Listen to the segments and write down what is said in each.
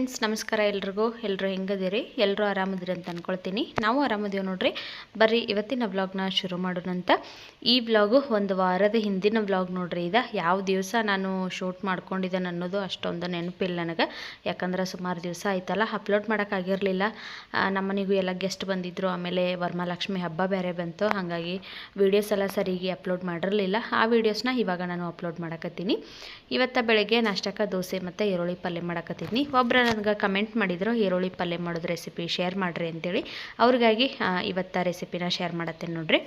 Friends ನಮಸ್ಕಾರ ಎಲ್ರಿಗೂ. ಎಲ್ಲರೂ ಹೆಂಗದಿರಿ? ಎಲ್ಲರೂ ಆರಾಮದಿರಿ ಅಂತ ಅಂದ್ಕೊಳ್ತೀನಿ ನಾವು ಆರಾಮದೀವಿ ನೋಡ್ರಿ. ಬರ್ರಿ, ಇವತ್ತಿನ ವ್ಲಾಗ್ನ ಶುರು ಮಾಡೋಣಂತ ಈ ವ್ಲಾಗು ಒಂದು ವಾರದ ಹಿಂದಿನ ವ್ಲಾಗ್ ನೋಡ್ರಿ ಇದ ಯಾವ ದಿವಸ ನಾನು ಶೂಟ್ ಮಾಡ್ಕೊಂಡಿದ್ದೇನೆ ಅನ್ನೋದು ಅಷ್ಟೊಂದು ನೆನಪಿಲ್ಲ ನನಗೆ. ಯಾಕಂದ್ರೆ ಸುಮಾರು ದಿವಸ ಆಯ್ತಲ್ಲ ಅಪ್ಲೋಡ್ ಮಾಡೋಕ್ಕಾಗಿರಲಿಲ್ಲ ನಮ್ಮನೆಗೂ ಎಲ್ಲ ಗೆಸ್ಟ್ ಬಂದಿದ್ದರು ಆಮೇಲೆ ವರಮಹಾಲಕ್ಷ್ಮಿ ಹಬ್ಬ ಬೇರೆ ಬಂತು. ಹಾಗಾಗಿ ವೀಡಿಯೋಸ್ ಎಲ್ಲ ಸರಿಗೆ ಅಪ್ಲೋಡ್ ಮಾಡಿರಲಿಲ್ಲ. ಆ ವೀಡಿಯೋಸ್ನ ಇವಾಗ ನಾನು ಅಪ್ಲೋಡ್ ಮಾಡಕತ್ತೀನಿ. ಇವತ್ತ ಬೆಳಗ್ಗೆ ನಾಷ್ಟಕ್ಕೆ ದೋಸೆ ಮತ್ತು ಈರುಳ್ಳಿ ಪಲ್ಯ ಮಾಡಕತ್ತೀನಿ. ಒಬ್ಬರು ನನಗೆ ಕಮೆಂಟ್ ಮಾಡಿದ್ರು, ಈರುಳ್ಳಿ ಪಲ್ಯ ಮಾಡೋದು ರೆಸಿಪಿ ಶೇರ್ ಮಾಡಿರಿ ಅಂತೇಳಿ. ಅವ್ರಿಗಾಗಿ ಇವತ್ತ ರೆಸಿಪಿನ ಶೇರ್ ಮಾಡತ್ತೇನೆ ನೋಡಿರಿ.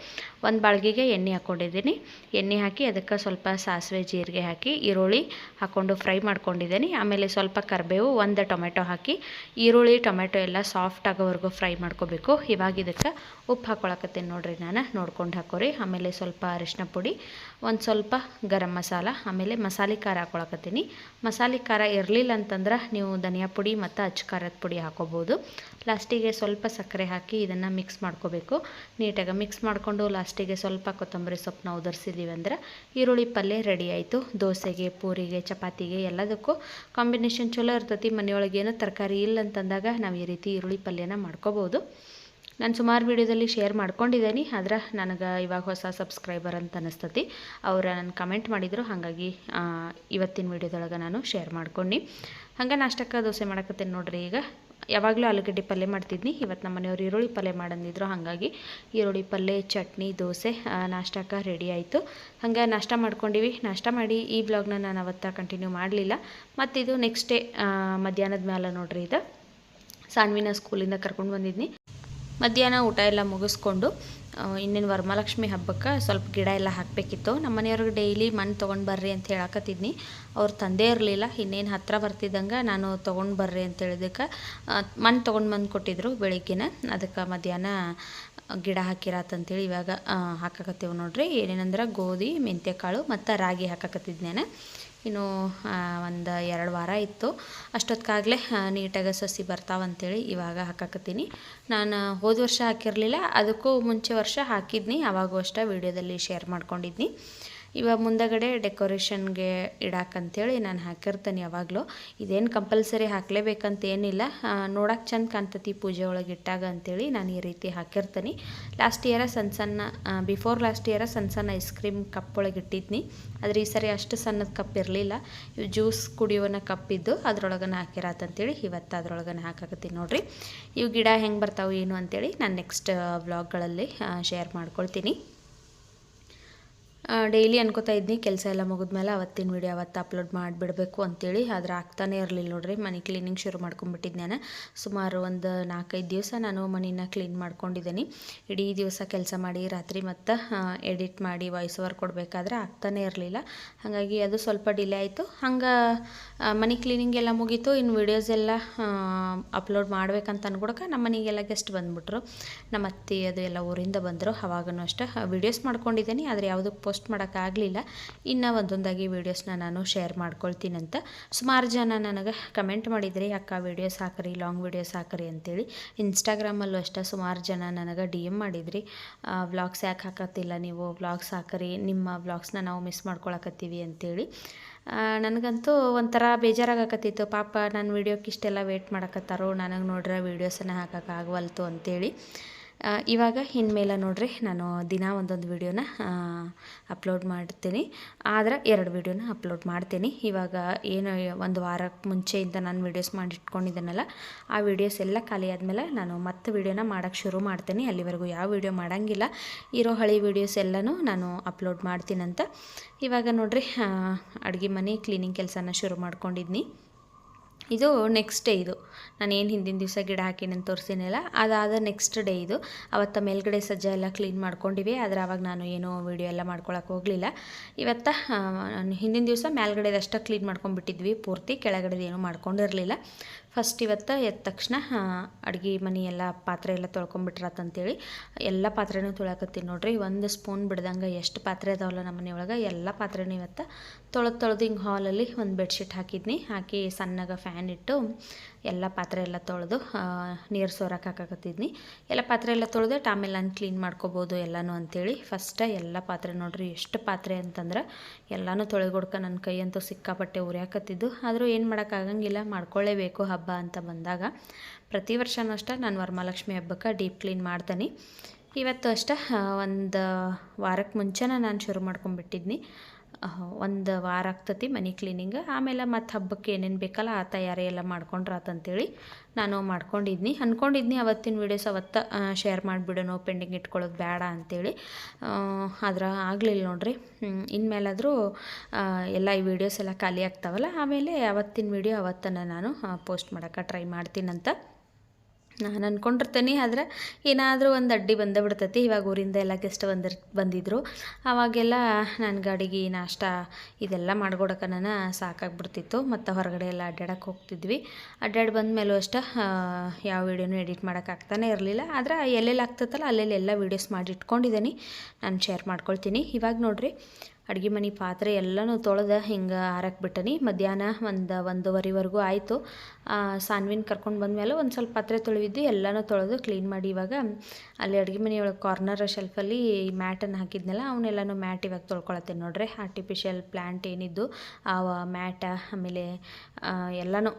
ಒಂದು ಬಾಳ್ಗಿಗೆ ಎಣ್ಣೆ ಹಾಕ್ಕೊಂಡಿದ್ದೀನಿ ಎಣ್ಣೆ ಹಾಕಿ ಅದಕ್ಕೆ ಸ್ವಲ್ಪ ಸಾಸಿವೆ, ಜೀರಿಗೆ ಹಾಕಿ, ಈರುಳ್ಳಿ ಹಾಕ್ಕೊಂಡು ಫ್ರೈ ಮಾಡ್ಕೊಂಡಿದ್ದೀನಿ. ಆಮೇಲೆ ಸ್ವಲ್ಪ ಕರಿಬೇವು, ಒಂದು ಟೊಮೆಟೊ ಹಾಕಿ, ಈರುಳ್ಳಿ, ಟೊಮೆಟೊ ಎಲ್ಲ ಸಾಫ್ಟ್ ಆಗೋವರೆಗೂ ಫ್ರೈ ಮಾಡ್ಕೋಬೇಕು. ಇವಾಗ ಇದಕ್ಕೆ ಉಪ್ಪು ಹಾಕ್ಕೊಳಕತ್ತೀನಿ ನೋಡಿರಿ ನಾನು, ನೋಡ್ಕೊಂಡು ಹಾಕೋರಿ. ಆಮೇಲೆ ಸ್ವಲ್ಪ ಅರಿಶಿನ ಪುಡಿ, ಒಂದು ಸ್ವಲ್ಪ ಗರಂ ಮಸಾಲ, ಆಮೇಲೆ ಮಸಾಲೆ ಖಾರ ಹಾಕ್ಕೊಳಕತ್ತೀನಿ ಮಸಾಲೆ ಖಾರ ಇರಲಿಲ್ಲ ಅಂತಂದ್ರೆ ನೀವು ಧನಿಯಾ ಪುಡಿ ಮತ್ತು ಅಚ್ಚ ಖಾರದ ಪುಡಿ ಹಾಕೋಬೋದು. ಲಾಸ್ಟಿಗೆ ಸ್ವಲ್ಪ ಸಕ್ಕರೆ ಹಾಕಿ ಇದನ್ನು ಮಿಕ್ಸ್ ಮಾಡ್ಕೋಬೇಕು. ನೀಟಾಗಿ ಮಿಕ್ಸ್ ಮಾಡಿಕೊಂಡು ಲಾಸ್ಟಿಗೆ ಸ್ವಲ್ಪ ಕೊತ್ತಂಬರಿ ಸೊಪ್ಪನ್ನ ಉದುರಿಸಿದ್ದೀವಿ ಅಂದರೆ ಈರುಳ್ಳಿ ಪಲ್ಯ ರೆಡಿ ಆಯಿತು. ದೋಸೆಗೆ, ಪೂರಿಗೆ, ಚಪಾತಿಗೆ ಎಲ್ಲದಕ್ಕೂ ಕಾಂಬಿನೇಷನ್ ಚಲೋ ಇರ್ತೈತಿ. ಮನೆಯೊಳಗೆ ಏನೋ ತರಕಾರಿ ಇಲ್ಲ ಅಂತಂದಾಗ ನಾವು ಈ ರೀತಿ ಈರುಳ್ಳಿ ಪಲ್ಯನ ಮಾಡ್ಕೋಬೋದು. ನಾನು ಸುಮಾರು ವೀಡಿಯೋದಲ್ಲಿ ಶೇರ್ ಮಾಡ್ಕೊಂಡಿದ್ದೀನಿ, ಆದ್ರೆ ನನಗೆ ಇವಾಗ ಹೊಸ ಸಬ್ಸ್ಕ್ರೈಬರ್ ಅಂತ ಅನಿಸ್ತತಿ. ಅವ್ರು ನನ್ನ ಕಮೆಂಟ್ ಮಾಡಿದರು, ಹಾಗಾಗಿ ಇವತ್ತಿನ ವೀಡಿಯೋದೊಳಗೆ ನಾನು ಶೇರ್ ಮಾಡ್ಕೊಂಡು. ಹಂಗೆ ನಾಷ್ಟಕ್ಕೆ ದೋಸೆ ಮಾಡಕತ್ತೇನೆ ನೋಡ್ರಿ ಈಗ. ಯಾವಾಗಲೂ ಆಲೂಗಡ್ಡೆ ಪಲ್ಯ ಮಾಡ್ತಿದ್ನಿ, ಇವತ್ತು ನಮ್ಮ ಮನೆಯವ್ರು ಈರುಳ್ಳಿ ಪಲ್ಯ ಮಾಡಂದಿದ್ರು, ಹಾಗಾಗಿ ಈರುಳ್ಳಿ ಪಲ್ಯ, ಚಟ್ನಿ, ದೋಸೆ ನಾಷ್ಟಕ ನಾಷ್ಟಕ್ಕೆ ರೆಡಿ ಆಯಿತು. ಹಾಗೆ ನಾಷ್ಟ ಮಾಡ್ಕೊಂಡಿವಿ. ನಾಷ್ಟ ಮಾಡಿ ಈ ಬ್ಲಾಗ್ನ ನಾನು ಅವತ್ತ ಕಂಟಿನ್ಯೂ ಮಾಡಲಿಲ್ಲ. ಮತ್ತಿದು ನೆಕ್ಸ್ಟ್ ಡೇ ಮಧ್ಯಾಹ್ನದ ಮೇಲೆ ನೋಡ್ರಿ ಇದು. ಸಾನ್ವಿನ ಸ್ಕೂಲಿಂದ ಕರ್ಕೊಂಡು ಬಂದಿದ್ನಿ. ಮಧ್ಯಾಹ್ನ ಊಟ ಎಲ್ಲ ಮುಗಿಸ್ಕೊಂಡು ಇನ್ನೇನು ವರಮಹಾಲಕ್ಷ್ಮಿ ಹಬ್ಬಕ್ಕೆ ಸ್ವಲ್ಪ ಗಿಡ ಎಲ್ಲ ಹಾಕಬೇಕಿತ್ತು. ನಮ್ಮ ಮನೆಯವ್ರಿಗೆ ಡೈಲಿ ಮಣ್ಣು ತೊಗೊಂಡು ಬರ್ರಿ ಅಂತ ಹೇಳಕತ್ತಿದ್ನಿ. ಅವ್ರು ತಂದೆ ಇರಲಿಲ್ಲ, ಇನ್ನೇನು ಹತ್ತಿರ ಬರ್ತಿದ್ದಂಗೆ ನಾನು ತೊಗೊಂಡು ಬರ್ರಿ ಅಂತ ಹೇಳಿದಕ್ಕೆ ಮಣ್ಣು ತೊಗೊಂಡು ಬಂದು ಕೊಟ್ಟಿದ್ರು ಬೆಳಿಗ್ಗೆನ. ಅದಕ್ಕೆ ಮಧ್ಯಾಹ್ನ ಗಿಡ ಹಾಕಿರತ್ತಂತೇಳಿ ಇವಾಗ ಹಾಕಕತ್ತೇವೆ ನೋಡ್ರಿ. ಏನೇನಂದ್ರೆ ಗೋಧಿ, ಮೆಂತ್ಯಕಾಳು ಮತ್ತು ರಾಗಿ ಹಾಕಕತ್ತಿದ್ನೇನೆ. ಇನ್ನು ಒಂದು ಎರಡು ವಾರ ಇತ್ತು. ಅಷ್ಟೊತ್ತಿಗಾಗಲೇ ನೀಟಾಗಿ ಸಸಿ ಬರ್ತಾವಂತೇಳಿ ಇವಾಗ ಹಾಕಕತ್ತೀನಿ. ನಾನು ಹೋದ ವರ್ಷ ಹಾಕಿರಲಿಲ್ಲ, ಅದಕ್ಕೂ ಮುಂಚೆ ವರ್ಷ ಹಾಕಿದ್ನಿ. ಅವಾಗೂ ಅಷ್ಟೇ ವೀಡಿಯೋದಲ್ಲಿ ಶೇರ್ ಮಾಡ್ಕೊಂಡಿದ್ನಿ. ಇವಾಗ ಮುಂದಗಡೆ ಡೆಕೋರೇಷನ್ಗೆ ಇಡಾಕಂತೇಳಿ ನಾನು ಹಾಕಿರ್ತೀನಿ ಯಾವಾಗಲೂ. ಇದೇನು ಕಂಪಲ್ಸರಿ ಹಾಕಲೇಬೇಕಂತ ಏನಿಲ್ಲ ನೋಡೋಕೆ ಚಂದ ಕಾಣ್ತತಿ ಪೂಜೆ ಒಳಗೆ ಇಟ್ಟಾಗ ಅಂತೇಳಿ ನಾನು ಈ ರೀತಿ ಹಾಕಿರ್ತೀನಿ. ಲಾಸ್ಟ್ ಇಯರ ಸಣ್ಣ ಸಣ್ಣ ಬಿಫೋರ್ ಲಾಸ್ಟ್ ಇಯರ ಸಣ್ಣ ಸಣ್ಣ ಐಸ್ ಕ್ರೀಮ್ ಕಪ್ ಒಳಗೆ ಇಟ್ಟಿದ್ನಿ. ಆದರೆ ಈ ಸರಿ ಅಷ್ಟು ಸಣ್ಣದ ಕಪ್ ಇರಲಿಲ್ಲ. ಇವು ಜ್ಯೂಸ್ ಕುಡಿಯುವನ ಕಪ್ ಇದ್ದು ಅದ್ರೊಳಗನ ಹಾಕಿರತ್ತಂತೇಳಿ ಇವತ್ತು ಅದ್ರೊಳಗನ ಹಾಕಾಕತ್ತೀನಿ ನೋಡ್ರಿ. ಇವು ಗಿಡ ಹೆಂಗೆ ಬರ್ತಾವೆ ಏನು ಅಂತೇಳಿ ನಾನು ನೆಕ್ಸ್ಟ್ ಬ್ಲಾಗ್ಗಳಲ್ಲಿ ಶೇರ್ ಮಾಡ್ಕೊಳ್ತೀನಿ. ಡೈಲಿ ಅನ್ಕೋತಾ ಇದ್ನಿ, ಕೆಲಸ ಎಲ್ಲ ಮುಗಿದ್ಮೇಲೆ ಅವತ್ತಿನ ವೀಡಿಯೋ ಅವತ್ತು ಅಪ್ಲೋಡ್ ಮಾಡಿಬಿಡಬೇಕು ಅಂತೇಳಿ, ಆದ್ರೆ ಆಗ್ತಾನೆ ಇರಲಿಲ್ಲ ನೋಡ್ರಿ, ಮನೆ ಕ್ಲೀನಿಂಗ್ ಶುರು ಮಾಡ್ಕೊಂಡ್ಬಿಟ್ಟಿದ್ದೇನೆ ಸುಮಾರು ಒಂದು ನಾಲ್ಕೈದು ದಿವಸ ನಾನು ಮನೆನ ಕ್ಲೀನ್ ಮಾಡ್ಕೊಂಡಿದ್ದೀನಿ. ಇಡೀ ದಿವಸ ಕೆಲಸ ಮಾಡಿ, ರಾತ್ರಿ ಮತ್ತು ಎಡಿಟ್ ಮಾಡಿ ವಾಯ್ಸ್ ಓವರ್ ಕೊಡಬೇಕಾದ್ರೆ ಆಗ್ತಾನೆ ಇರಲಿಲ್ಲ. ಹಾಗಾಗಿ ಅದು ಸ್ವಲ್ಪ ಡಿಲೇ ಆಯಿತು. ಹಂಗೆ ಮನೆ ಕ್ಲೀನಿಂಗ್ ಎಲ್ಲ ಮುಗೀತು ಇನ್ನು ವೀಡಿಯೋಸ್ ಎಲ್ಲ ಅಪ್ಲೋಡ್ ಮಾಡ್ಬೇಕಂತ ಅನ್ಕೊಡಕ್ಕೆ ನಮ್ಮ ಮನೆಗೆಲ್ಲ ಗೆಸ್ಟ್ ಬಂದ್ಬಿಟ್ರು. ನಮ್ಮ ಅತ್ತೆ, ಅದು ಎಲ್ಲ ಊರಿಂದ ಬಂದರು ಅವಾಗೂ ಅಷ್ಟೇ ವೀಡಿಯೋಸ್ ಮಾಡ್ಕೊಂಡಿದ್ದೀನಿ, ಆದರೆ ಯಾವುದಕ್ಕೆ ಪೋಸ್ಟ್ ಮಾಡೋಕ್ಕಾಗಲಿಲ್ಲ. ಇನ್ನು ಒಂದೊಂದಾಗಿ ವೀಡಿಯೋಸ್ನ ನಾನು ಶೇರ್ ಮಾಡ್ಕೊಳ್ತೀನಂತ. ಸುಮಾರು ಜನ ನನಗೆ ಕಮೆಂಟ್ ಮಾಡಿದ್ರಿ, ಅಕ್ಕ ವೀಡಿಯೋಸ್ ಹಾಕ್ರಿ ಲಾಂಗ್ ವೀಡಿಯೋಸ್ ಹಾಕ್ರಿ ಅಂತೇಳಿ. ಇನ್ಸ್ಟಾಗ್ರಾಮಲ್ಲೂ ಅಷ್ಟೇ ಸುಮಾರು ಜನ ನನಗೆ ಡಿ ಎಂ ಮಾಡಿದ್ರಿ ವ್ಲಾಗ್ಸ್ ಯಾಕೆ ಹಾಕತ್ತಿಲ್ಲ ನೀವು? ವ್ಲಾಗ್ಸ್ ಹಾಕ್ರಿ, ನಿಮ್ಮ ವ್ಲಾಗ್ಸ್ನ ನಾವು ಮಿಸ್ ಮಾಡ್ಕೊಳಕತ್ತೀವಿ ಅಂತೇಳಿ. ನನಗಂತೂ ಒಂಥರ ಬೇಜಾರಾಗಕತ್ತಿತ್ತು. ಪಾಪ ನನ್ನ ವೀಡಿಯೋಕ್ಕೆ ಇಷ್ಟೆಲ್ಲ ವೇಟ್ ಮಾಡಕತ್ತಾರೋ, ನನಗೆ ನೋಡ್ರೆ ವೀಡಿಯೋಸನ್ನು ಹಾಕೋಕ್ಕಾಗವಲ್ತು ಅಂತೇಳಿ. ಇವಾಗ ಇನ್ಮೇಲೆ ನೋಡ್ರಿ ನಾನು ದಿನ ಒಂದೊಂದು ವೀಡಿಯೋನ ಅಪ್ಲೋಡ್ ಮಾಡ್ತೀನಿ. ಆದ್ರೆ ಎರಡು ವೀಡಿಯೋನ ಅಪ್ಲೋಡ್ ಮಾಡ್ತೀನಿ. ಇವಾಗ ಏನು ಒಂದು ವಾರಕ್ಕೆ ಮುಂಚೆಯಿಂದ ನಾನು ವೀಡಿಯೋಸ್ ಮಾಡಿಟ್ಕೊಂಡಿದ್ದೆನಲ್ಲ ಆ ವೀಡಿಯೋಸ್ ಎಲ್ಲ ಖಾಲಿ ಆದಮೇಲೆ ನಾನು ಮತ್ತೆ ವೀಡಿಯೋನ ಮಾಡೋಕ್ಕೆ ಶುರು ಮಾಡ್ತೀನಿ. ಅಲ್ಲಿವರೆಗೂ ಯಾವ ವೀಡಿಯೋ ಮಾಡೋಂಗಿಲ್ಲ, ಇರೋ ಹಳೆ ವೀಡಿಯೋಸ್ ಎಲ್ಲನೂ ನಾನು ಅಪ್ಲೋಡ್ ಮಾಡ್ತೀನಂತ. ಇವಾಗ ನೋಡ್ರಿ ಅಡುಗೆ ಮನೆ ಕ್ಲೀನಿಂಗ್ ಕೆಲಸನ ಶುರು ಮಾಡ್ಕೊಂಡಿದ್ನಿ. ಇದು ನೆಕ್ಸ್ಟ್ ಡೇ ಇದು. ನಾನು ಏನು ಹಿಂದಿನ ದಿವಸ ಗಿಡ ಹಾಕಿ ನಾನು ತೋರಿಸಿನಲ್ಲ, ಅದಾದ ನೆಕ್ಸ್ಟ್ ಡೇ ಇದು. ಅವತ್ತ ಮೇಲ್ಗಡೆ ಸಜ್ಜ ಎಲ್ಲ ಕ್ಲೀನ್ ಮಾಡ್ಕೊಂಡಿವಿ, ಆದರೆ ಅವಾಗ ನಾನು ಏನೋ ವೀಡಿಯೋ ಎಲ್ಲ ಮಾಡ್ಕೊಳಕ್ಕೆ ಹೋಗಲಿಲ್ಲ. ಇವತ್ತ ಹಿಂದಿನ ದಿವಸ ಮೇಲ್ಗಡೆದಷ್ಟೇ ಕ್ಲೀನ್ ಮಾಡ್ಕೊಂಡ್ಬಿಟ್ಟಿದ್ವಿ ಪೂರ್ತಿ, ಕೆಳಗಡೆದು ಏನೂ ಮಾಡ್ಕೊಂಡಿರಲಿಲ್ಲ. ಫಸ್ಟ್ ಇವತ್ತು ಎದ್ದ ತಕ್ಷಣ ಅಡುಗೆ ಮನೆ ಎಲ್ಲ ಪಾತ್ರೆ ಎಲ್ಲ ತೊಳ್ಕೊಂಬಿಟ್ರತ್ತಂತೇಳಿ ಎಲ್ಲ ಪಾತ್ರೆನೂ ತೊಳಕತ್ತೀನಿ ನೋಡ್ರಿ. ಒಂದು ಸ್ಪೂನ್ ಬಿಡ್ದಂಗೆ ಎಷ್ಟು ಪಾತ್ರೆ ಅದಾವಲ್ಲ ನಮ್ಮ ಮನೆಯೊಳಗೆ, ಎಲ್ಲ ಪಾತ್ರೆನೂ ಇವತ್ತು ತೊಳೆದು ತೊಳೆದು ಹಿಂಗೆ ಹಾಲಲ್ಲಿ ಒಂದು ಬೆಡ್ಶೀಟ್ ಹಾಕಿದ್ನಿ. ಹಾಕಿ ಸಣ್ಣಗೆ ಫ್ಯಾನ್ ಇಟ್ಟು ಎಲ್ಲ ಪಾತ್ರೆ ಎಲ್ಲ ತೊಳೆದು ನೀರು ಸೋರಕ್ಕೆ ಹಾಕಕತ್ತಿದ್ನಿ. ಎಲ್ಲ ಪಾತ್ರೆ ಎಲ್ಲ ತೊಳೆದು ಆಮೇಲೆ ನಾನು ಕ್ಲೀನ್ ಮಾಡ್ಕೋಬೋದು ಎಲ್ಲನೂ ಅಂಥೇಳಿ ಫಸ್ಟ ಎಲ್ಲ ಪಾತ್ರೆ ನೋಡ್ರಿ ಎಷ್ಟು ಪಾತ್ರೆ ಅಂತಂದ್ರೆ ಎಲ್ಲನೂ ತೊಳೆಗೊಡ್ಕ ನನ್ನ ಕೈ ಅಂತೂ ಸಿಕ್ಕಾಪಟ್ಟೆ ಉರಿಯಾಕತ್ತಿದ್ದು. ಆದರೂ ಏನು ಮಾಡೋಕ್ಕಾಗಂಗಿಲ್ಲ ಮಾಡ್ಕೊಳ್ಳೇಬೇಕು ಹಬ್ಬ. ಹಬ್ಬ ಅಂತ ಬಂದಾಗ ಪ್ರತಿ ವರ್ಷವೂ ಅಷ್ಟೇ ನಾನು ವರಮಹಾಲಕ್ಷ್ಮಿ ಹಬ್ಬಕ್ಕೆ ಡೀಪ್ ಕ್ಲೀನ್ ಮಾಡ್ತೀನಿ. ಇವತ್ತು ಅಷ್ಟೇ ಒಂದು ವಾರಕ್ಕೆ ಮುಂಚೆನೇ ನಾನು ಶುರು ಮಾಡ್ಕೊಂಡ್ಬಿಟ್ಟಿದ್ನಿ. ಒಂದು ವಾರ ಆಗ್ತತಿ ಮನೆ ಕ್ಲೀನಿಂಗ್ ಆಮೇಲೆ ಮತ್ತು ಹಬ್ಬಕ್ಕೆ ಏನೇನು ಬೇಕಲ್ಲ ಆ ತಯಾರಿ ಎಲ್ಲ ಮಾಡ್ಕೊಂಡ್ರಾತಂತೇಳಿ ನಾನು ಮಾಡ್ಕೊಂಡಿದ್ನಿ. ಅಂದ್ಕೊಂಡಿದ್ನಿ ಅವತ್ತಿನ ವೀಡಿಯೋಸ್ ಅವತ್ತ ಶೇರ್ ಮಾಡಿಬಿಡೋಣ ಪೆಂಡಿಂಗ್ ಇಟ್ಕೊಳ್ಳೋದು ಬೇಡ ಅಂತೇಳಿ. ಆದ್ರೆ ಆಗಲಿಲ್ಲ ನೋಡ್ರಿ. ಇನ್ಮೇಲಾದರೂ ಎಲ್ಲ ಈ ವಿಡಿಯೋಸ್ ಎಲ್ಲ ಖಾಲಿ ಆಗ್ತಾವಲ್ಲ, ಆಮೇಲೆ ಅವತ್ತಿನ ವೀಡಿಯೋ ಅವತ್ತನ್ನು ನಾನು ಪೋಸ್ಟ್ ಮಾಡೋಕ್ಕೆ ಟ್ರೈ ಮಾಡ್ತೀನಂತ. ನಾನು ಅಂದ್ಕೊಂಡಿರ್ತೀನಿ ಆದ್ರೆ ಏನಾದರೂ ಒಂದು ಅಡ್ಡಿ ಬಂದೇ ಬಿಡ್ತೈತಿ ಇವಾಗ ಊರಿಂದ ಎಲ್ಲ ಗೆಸ್ಟ್ ಬಂದಿರ್ ಬಂದಿದ್ದರು ಆವಾಗೆಲ್ಲ ನನ್ನ ಗಾಡಿಗೆ ನಾಷ್ಟ ಇದೆಲ್ಲ ಮಾಡ್ಕೊಡಕ್ಕೆ ನಾನು ಸಾಕಾಗ್ಬಿಡ್ತಿತ್ತು. ಮತ್ತು ಹೊರಗಡೆ ಎಲ್ಲ ಅಡ್ಡಾಡಕ್ಕೆ ಹೋಗ್ತಿದ್ವಿ. ಅಡ್ಡಾಡಿ ಬಂದ ಮೇಲೂ ಅಷ್ಟೇ ಯಾವ ವೀಡಿಯೋನೂ ಎಡಿಟ್ ಮಾಡೋಕ್ಕಾಗ್ತಾನೆ ಇರಲಿಲ್ಲ. ಆದ್ರೆ ಎಲ್ಲೆಲ್ಲಿ ಆಗ್ತೈತಲ್ಲ ಅಲ್ಲೆಲ್ಲ ವೀಡಿಯೋಸ್ ಮಾಡಿ ಇಟ್ಕೊಂಡಿದ್ದೀನಿ ನಾನು ಶೇರ್ ಮಾಡ್ಕೊಳ್ತೀನಿ. ಇವಾಗ ನೋಡಿರಿ ಅಡುಗೆ ಮನೆ ಪಾತ್ರೆ ಎಲ್ಲನೂ ತೊಳೆದು ಹಿಂಗೆ ಹಾರಕ್ಕೆ ಬಿಟ್ಟನಿ. ಮಧ್ಯಾಹ್ನ ಒಂದು, ಒಂದೂವರೆವರೆಗೂ ಆಯಿತು. ಸಾನ್ವಿನ ಕರ್ಕೊಂಡು ಬಂದಮೇಲೆ ಒಂದು ಸ್ವಲ್ಪ ಪಾತ್ರೆ ತೊಳೆದಿದ್ದು ಎಲ್ಲನೂ ತೊಳೆದು ಕ್ಲೀನ್ ಮಾಡಿ ಇವಾಗ ಅಲ್ಲಿ ಅಡುಗೆ ಮನೆಯೊಳಗೆ ಕಾರ್ನರ್ ಶೆಲ್ಫಲ್ಲಿ ಮ್ಯಾಟನ್ನು ಹಾಕಿದ್ನಲ್ಲ ಅವನ್ನೆಲ್ಲನೂ ಮ್ಯಾಟ್ ಇವಾಗ ತೊಳ್ಕೊಳತ್ತೆ ನೋಡ್ರಿ. ಆರ್ಟಿಫಿಷಿಯಲ್ ಪ್ಲ್ಯಾಂಟ್ ಏನಿದ್ದು, ಆ ಮ್ಯಾಟ ಆಮೇಲೆ ಎಲ್ಲನೂ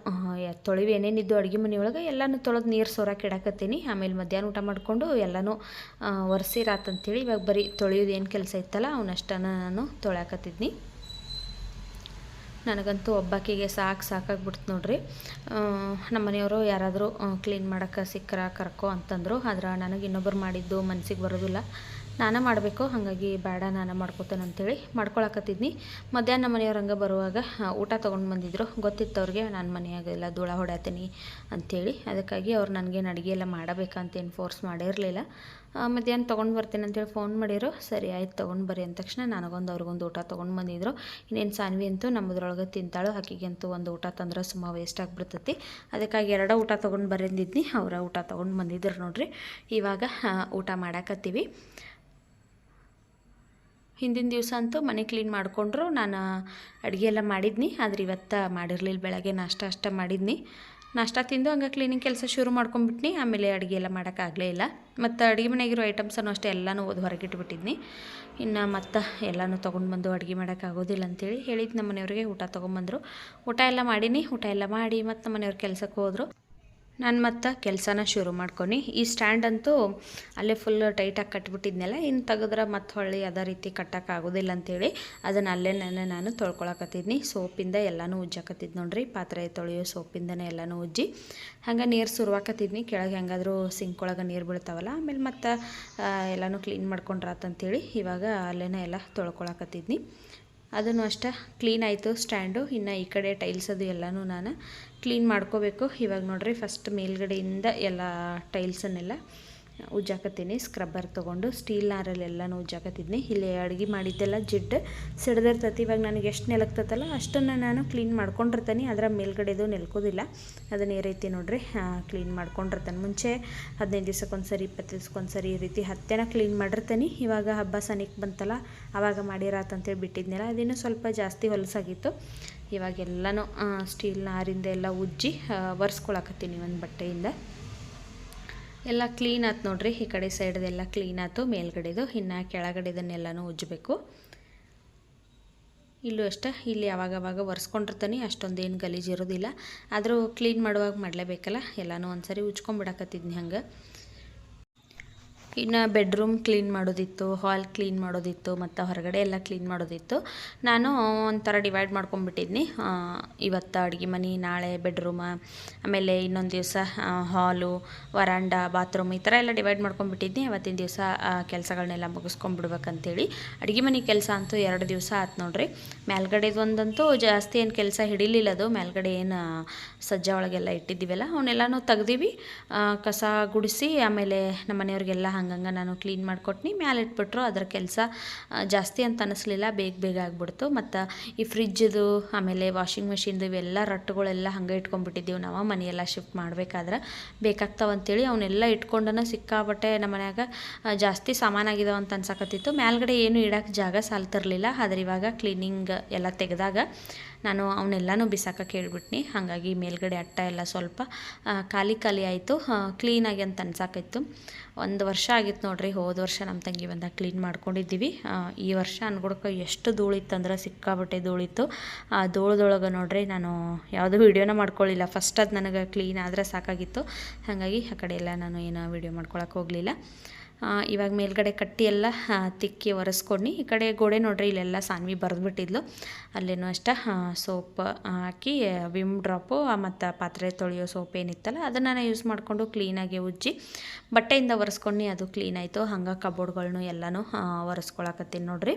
ತೊಳಿವಿ ಏನೇನಿದ್ದು ಅಡುಗೆ ಮನೆಯೊಳಗೆ ಎಲ್ಲನೂ ತೊಳೆದು ನೀರು ಸೋರಕ್ಕೆ ಇಡಕತ್ತೀನಿ. ಆಮೇಲೆ ಮಧ್ಯಾಹ್ನ ಊಟ ಮಾಡಿಕೊಂಡು ಎಲ್ಲನೂ ಒರೆಸಿರಾತಂತೇಳಿ ಇವಾಗ ಬರೀ ತೊಳೆಯೋದು ಏನು ಕೆಲಸ ಇತ್ತಲ್ಲ ಅವನಷ್ಟನ್ನು ನಾನು ತೊಳ್ಯಾಕತ್ತಿದ್ನಿ. ನನಗಂತೂ ಒಬ್ಬಾಕಿಗೆ ಸಾಕು ಸಾಕಾಗ್ಬಿಡ್ತು ನೋಡ್ರಿ. ನಮ್ಮ ಮನೆಯವರು ಯಾರಾದರೂ ಕ್ಲೀನ್ ಮಾಡೋಕ್ಕೆ ಸಿಕ್ಕರ ಕರ್ಕೋ ಅಂತಂದರು. ಆದ್ರೆ ನನಗೆ ಇನ್ನೊಬ್ಬರು ಮಾಡಿದ್ದು ಮನಸ್ಸಿಗೆ ಬರೋದಿಲ್ಲ. ನಾನೇ ಮಾಡಬೇಕು, ಹಾಗಾಗಿ ಬೇಡ, ನಾನು ಮಾಡ್ಕೋತೇನೆ ಅಂತೇಳಿ ಮಾಡ್ಕೊಳಕತ್ತಿದ್ನಿ. ಮಧ್ಯಾಹ್ನ ಮನೆಯವ್ರ ಹಂಗೆ ಬರುವಾಗ ಊಟ ತೊಗೊಂಡು ಬಂದಿದ್ರು. ಗೊತ್ತಿತ್ತು ಅವ್ರಿಗೆ ನಾನು ಮನೆಯಾಗೆಲ್ಲ ಧೂಳ ಹೊಡ್ಯಾತೀನಿ ಅಂಥೇಳಿ ಅದಕ್ಕಾಗಿ ಅವ್ರು ನನಗೇನು ಅಡುಗೆ ಎಲ್ಲ ಮಾಡಬೇಕಂತೇನು ಫೋರ್ಸ್ ಮಾಡಿರಲಿಲ್ಲ. ಮಧ್ಯಾಹ್ನ ತೊಗೊಂಡು ಬರ್ತೀನಿ ಅಂತೇಳಿ ಫೋನ್ ಮಾಡಿದ್ರು. ಸರಿ, ಆಯ್ತು, ತೊಗೊಂಡು ಬರ್ರಿ ಅಂದ ತಕ್ಷಣ ನನಗೊಂದು ಅವ್ರಿಗೊಂದು ಊಟ ತೊಗೊಂಡು ಬಂದಿದ್ರು. ಇನ್ನೇನು ಸಾನ್ವಿ ಅಂತೂ ನಮ್ಮದ್ರೊಳಗೆ ತಿಂತಾಳು. ಅಂತೂ ಒಂದು ಊಟ ತಂದ್ರೆ ಸುಮ್ಮ ವೇಸ್ಟ್ ಆಗಿಬಿಡ್ತೈತಿ. ಅದಕ್ಕಾಗಿ ಎರಡೂ ಊಟ ತೊಗೊಂಡು ಬರೆಂದಿದ್ನಿ. ಅವರ ಊಟ ತೊಗೊಂಡು ಬಂದಿದ್ರು ನೋಡಿರಿ. ಇವಾಗ ಊಟ ಮಾಡಾಕತ್ತೀವಿ. ಹಿಂದಿನ ದಿವಸ ಅಂತೂ ಮನೆ ಕ್ಲೀನ್ ಮಾಡಿಕೊಂಡ್ರು. ನಾನು ಅಡುಗೆ ಎಲ್ಲ ಮಾಡಿದ್ನಿ. ಆದ್ರೆ ಇವತ್ತು ಮಾಡಿರಲಿಲ್ಲ. ಬೆಳಗ್ಗೆ ನಾಷ್ಟ ಅಷ್ಟೇ ಮಾಡಿದ್ನಿ. ನಾಷ್ಟ ತಿಂದು ಹಂಗೆ ಕ್ಲೀನಿಂಗ್ ಕೆಲಸ ಶುರು ಮಾಡ್ಕೊಂಡ್ಬಿಟ್ನಿ ಆಮೇಲೆ ಅಡುಗೆ ಎಲ್ಲ ಮಾಡೋಕ್ಕಾಗಲೇ ಇಲ್ಲ. ಮತ್ತು ಅಡುಗೆ ಮನೆಗಿರೋ ಐಟಮ್ಸನ್ನು ಅಷ್ಟೇ ಎಲ್ಲನೂ ಓದಿ ಹೊರಗಿಟ್ಬಿಟ್ಟಿದ್ನಿ ಇನ್ನು ಮತ್ತು ಎಲ್ಲನೂ ತೊಗೊಂಡು ಬಂದು ಅಡುಗೆ ಮಾಡೋಕ್ಕಾಗೋದಿಲ್ಲ ಅಂತೇಳಿ ಹೇಳಿದ್ದು ನಮ್ಮ ಮನೆಯವ್ರಿಗೆ ಊಟ ತೊಗೊಂಬಂದರು. ಊಟ ಎಲ್ಲ ಮಾಡೀನಿ. ಊಟ ಎಲ್ಲ ಮಾಡಿ ಮತ್ತು ನಮ್ಮ ಮನೆಯವ್ರ ಕೆಲಸಕ್ಕೆ ಹೋದರು. ನಾನು ಮತ್ತೆ ಕೆಲಸನ ಶುರು ಮಾಡ್ಕೊನಿ. ಈ ಸ್ಟ್ಯಾಂಡ್ ಅಂತೂ ಅಲ್ಲೇ ಫುಲ್ ಟೈಟಾಗಿ ಕಟ್ಬಿಟ್ಟಿದ್ನಲ್ಲ ಇನ್ನು ತೆಗೆದ್ರೆ ಮತ್ತೆ ಹೊಳ್ಳಿ ಅದೇ ರೀತಿ ಕಟ್ಟೋಕ್ಕಾಗೋದಿಲ್ಲ ಅಂಥೇಳಿ ಅದನ್ನು ಅಲ್ಲೇ ನಾನು ನಾನು ತೊಳ್ಕೊಳಕತ್ತಿದ್ನಿ. ಸೋಪಿಂದ ಎಲ್ಲನೂ ಉಜ್ಜಾಕತ್ತಿದ್ದು ನೋಡ್ರಿ, ಪಾತ್ರೆ ತೊಳೆಯೋ ಸೋಪಿಂದನೇ ಎಲ್ಲನೂ ಉಜ್ಜಿ. ಹಂಗೆ ನೀರು ಸುರುವಾಕತ್ತಿದ್ನಿ, ಕೆಳಗೆ ಹೆಂಗಾದರೂ ಸಿಂಕ್ ಒಳಗೆ ನೀರು ಬೀಳ್ತಾವಲ್ಲ, ಆಮೇಲೆ ಮತ್ತೆ ಎಲ್ಲನೂ ಕ್ಲೀನ್ ಮಾಡ್ಕೊಂಡ್ರಾತಂಥೇಳಿ ಇವಾಗ ಅಲ್ಲೇನೇ ಎಲ್ಲ ತೊಳ್ಕೊಳಕತ್ತಿದ್ನಿ. ಅದನ್ನು ಅಷ್ಟೇ ಕ್ಲೀನ್ ಆಯಿತು ಸ್ಟ್ಯಾಂಡು. ಇನ್ನು ಈ ಕಡೆ ಟೈಲ್ಸ್ ಅದು ಎಲ್ಲನೂ ನಾನು ಕ್ಲೀನ್ ಮಾಡ್ಕೋಬೇಕು. ಇವಾಗ ನೋಡ್ರಿ ಫಸ್ಟ್ ಮೇಲ್ಗಡೆಯಿಂದ ಎಲ್ಲ ಟೈಲ್ಸನ್ನೆಲ್ಲ ಉಜ್ಜಾಕತ್ತೀನಿ. ಸ್ಕ್ರಬ್ಬರ್ ತೊಗೊಂಡು ಸ್ಟೀಲ್ ನಾರಲ್ಲೆಲ್ಲನೂ ಉಜ್ಜಾಕತ್ತಿದ್ನಿ. ಇಲ್ಲಿ ಅಡುಗೆ ಮಾಡಿದ್ದೆಲ್ಲ ಜಿಡ್ಡು ಸಿಡ್ದಿರ್ತತಿ. ಇವಾಗ ನನಗೆ ಎಷ್ಟು ನೆಲಕ್ತತಲ್ಲ ಅಷ್ಟನ್ನು ನಾನು ಕ್ಲೀನ್ ಮಾಡ್ಕೊಂಡಿರ್ತೀನಿ. ಅದರ ಮೇಲ್ಗಡೆದು ನೆಲ್ಕೋದಿಲ್ಲ. ಅದನ್ನ ಈ ರೀತಿ ನೋಡ್ರಿ ಕ್ಲೀನ್ ಮಾಡ್ಕೊಂಡಿರ್ತಾನೆ. ಮುಂಚೆ ಹದಿನೈದು ದಿವ್ಸಕ್ಕೊಂದು ಸರಿ ಇಪ್ಪತ್ತು ದಿವ್ಸಕ್ಕೊಂದು ಸರಿ ಈ ರೀತಿ ಹತ್ತೆನ ಕ್ಲೀನ್ ಮಾಡಿರ್ತೀನಿ. ಇವಾಗ ಹಬ್ಬ ಸನಿಕ್ ಬಂತಲ್ಲ ಆವಾಗ ಮಾಡಿರಾತಂತೇಳಿ ಬಿಟ್ಟಿದ್ನಲ್ಲ, ಅದಿನ್ನೂ ಸ್ವಲ್ಪ ಜಾಸ್ತಿ ಹೊಲಸಾಗಿತ್ತು. ಇವಾಗೆಲ್ಲನೂ ಸ್ಟೀಲ್ ನಾರಿಂದ ಎಲ್ಲ ಉಜ್ಜಿ ಒರೆಸ್ಕೊಳಕತ್ತೀನಿ ಒಂದು ಬಟ್ಟೆಯಿಂದ. ಎಲ್ಲ ಕ್ಲೀನ್ ಆಯ್ತು ನೋಡ್ರಿ, ಈ ಕಡೆ ಸೈಡ್ದೆಲ್ಲ ಕ್ಲೀನ್ ಆಯ್ತು ಮೇಲ್ಗಡೆದು, ಇನ್ನು ಕೆಳಗಡೆದನ್ನೆಲ್ಲನೂ ಉಜ್ಜಬೇಕು. ಇಲ್ಲೂ ಅಷ್ಟೇ, ಇಲ್ಲಿ ಅವಾಗವಾಗ ಒರೆಸ್ಕೊಂಡಿರ್ತಾನೆ, ಅಷ್ಟೊಂದೇನು ಗಲೀಜು ಇರೋದಿಲ್ಲ. ಆದರೂ ಕ್ಲೀನ್ ಮಾಡುವಾಗ ಮಾಡಲೇಬೇಕಲ್ಲ, ಎಲ್ಲನೂ ಒಂದು ಸರಿ ಉಜ್ಕೊಂಬಿಡಕತ್ತಿದ್ನಿ ಹಂಗೆ. ಇನ್ನು ಬೆಡ್ರೂಮ್ ಕ್ಲೀನ್ ಮಾಡೋದಿತ್ತು ಹಾಲ್ ಕ್ಲೀನ್ ಮಾಡೋದಿತ್ತು, ಮತ್ತು ಹೊರಗಡೆ ಎಲ್ಲ ಕ್ಲೀನ್ ಮಾಡೋದಿತ್ತು. ನಾನು ಒಂಥರ ಡಿವೈಡ್ ಮಾಡ್ಕೊಂಬಿಟ್ಟಿದ್ನಿ ಇವತ್ತು ಅಡುಗೆ ಮನೆ, ನಾಳೆ ಬೆಡ್ರೂಮ ಆಮೇಲೆ ಇನ್ನೊಂದು ದಿವಸ ಹಾಲು ವರಾಂಡ ಬಾತ್ರೂಮ್ ಈ ಥರ ಎಲ್ಲ ಡಿವೈಡ್ ಮಾಡ್ಕೊಂಬಿಟ್ಟಿದ್ನಿ ಅವತ್ತಿನ ದಿವಸ ಕೆಲಸಗಳನ್ನೆಲ್ಲ ಮುಗಿಸ್ಕೊಂಡ್ಬಿಡ್ಬೇಕಂತೇಳಿ. ಅಡುಗೆ ಮನೆ ಕೆಲಸ ಅಂತೂ ಎರಡು ದಿವಸ ಆಯ್ತು ನೋಡ್ರಿ. ಮೇಲ್ಗಡೆದು ಒಂದಂತೂ ಜಾಸ್ತಿ ಏನು ಕೆಲಸ ಹಿಡಿಲಿಲ್ಲ ಅದು. ಮೇಲ್ಗಡೆ ಏನು ಸಜ್ಜ ಒಳಗೆಲ್ಲ ಇಟ್ಟಿದ್ದೀವಲ್ಲ ಅವನ್ನೆಲ್ಲನೂ ತೆಗ್ದೀವಿ. ಕಸ ಗುಡಿಸಿ, ಆಮೇಲೆ ನಮ್ಮ ಮನೆಯವ್ರಿಗೆಲ್ಲ ಹಂಗಂಗೆ ನಾನು ಕ್ಲೀನ್ ಮಾಡಿಕೊಟ್ನಿ. ಮ್ಯಾಲೆ ಇಟ್ಬಿಟ್ರು ಅದರ ಕೆಲಸ ಜಾಸ್ತಿ ಅಂತ ಅನ್ನಿಸ್ಲಿಲ್ಲ ಬೇಗ ಬೇಗ ಆಗಿಬಿಡ್ತು. ಮತ್ತು ಈ ಫ್ರಿಜ್ಜದು ಆಮೇಲೆ ವಾಷಿಂಗ್ ಮೆಷಿನ್ದು ಇವೆಲ್ಲ ರಟ್ಟುಗಳೆಲ್ಲ ಹಂಗೆ ಇಟ್ಕೊಂಡ್ಬಿಟ್ಟಿದ್ದೀವಿ ನಾವು. ಮನೆಯೆಲ್ಲ ಶಿಫ್ಟ್ ಮಾಡಬೇಕಾದ್ರೆ ಬೇಕಾಗ್ತಾವಂತೇಳಿ ಅವನ್ನೆಲ್ಲ ಇಟ್ಕೊಂಡನ ಸಿಕ್ಕಾಬಟ್ಟೆ ನಮ್ಮ ಮನ್ಯಾಗ ಜಾಸ್ತಿ ಸಾಮಾನಾಗಿದಾವೆ ಅಂತ ಅನ್ಸಕತ್ತಿತ್ತು. ಮೇಲ್ಗಡೆ ಏನು ಇಡಕ್ಕೆ ಜಾಗ ಸಾಲ್ತಿರಲಿಲ್ಲ. ಆದ್ರೆ ಇವಾಗ ಕ್ಲೀನಿಂಗ್ ಎಲ್ಲ ತೆಗೆದಾಗ ನಾನು ಅವನ್ನೆಲ್ಲನೂ ಬಿಸಾಕಕ್ಕೆ ಹೇಳ್ಬಿಟ್ನಿ. ಹಾಗಾಗಿ ಮೇಲ್ಗಡೆ ಅಟ್ಟ ಎಲ್ಲ ಸ್ವಲ್ಪ ಖಾಲಿ ಖಾಲಿ ಆಯಿತು. ಕ್ಲೀನಾಗಿ ಅಂತ ಅನ್ಸಾಕಿತ್ತು. ಒಂದು ವರ್ಷ ಆಗಿತ್ತು ನೋಡ್ರಿ, ಹೋದ ವರ್ಷ ನಮ್ಮ ತಂಗಿ ಬಂದಾಗ ಕ್ಲೀನ್ ಮಾಡ್ಕೊಂಡಿದ್ದೀವಿ. ಈ ವರ್ಷ ಅನ್ಕೊಡಕ್ಕೆ ಎಷ್ಟು ಧೂಳಿತ್ತಂದ್ರೆ ಸಿಕ್ಕಾಬಟ್ಟೆ ಧೂಳಿತ್ತು. ಆ, ಧೂಳದೊಳಗೆ ನೋಡ್ರಿ, ನಾನು ಯಾವುದೂ ವೀಡಿಯೋನ ಮಾಡ್ಕೊಳ್ಳಿಲ್ಲ ಫಸ್ಟ್ ಅದು ನನಗೆ ಕ್ಲೀನ್ ಆದರೆ ಸಾಕಾಗಿತ್ತು. ಹಾಗಾಗಿ ಆ ಕಡೆ ಎಲ್ಲ ನಾನು ಏನೋ ವೀಡಿಯೋ ಮಾಡ್ಕೊಳಕ್ಕೆ ಹೋಗಲಿಲ್ಲ. ಇವಾಗ ಮೇಲ್ಗಡೆ ಕಟ್ಟಿ ಎಲ್ಲ ತಿಕ್ಕಿ ಒರೆಸ್ಕೊಂಡು, ಈ ಕಡೆ ಗೋಡೆ ನೋಡ್ರಿ, ಇಲ್ಲೆಲ್ಲ ಸಾನ್ವಿ ಬರೆದ್ಬಿಟ್ಟಿದ್ಲು. ಅಲ್ಲೇನೂ ಅಷ್ಟ ಸೋಪ್ ಹಾಕಿ, ವಿಮ್ ಡ್ರಾಪು ಮತ್ತು ಪಾತ್ರೆ ತೊಳೆಯೋ ಸೋಪ್ ಏನಿತ್ತಲ್ಲ, ಅದನ್ನು ನಾನು ಯೂಸ್ ಮಾಡಿಕೊಂಡು ಕ್ಲೀನಾಗಿ ಉಜ್ಜಿ, ಬಟ್ಟೆಯಿಂದ ಒರೆಸ್ಕೊಂಡು ಅದು ಕ್ಲೀನ್ ಆಯಿತು. ಹಂಗೆ ಕಬೋರ್ಡ್ಗಳನ್ನು ಎಲ್ಲನೂ ಒರೆಸ್ಕೊಳಕತ್ತೀನಿ ನೋಡ್ರಿ.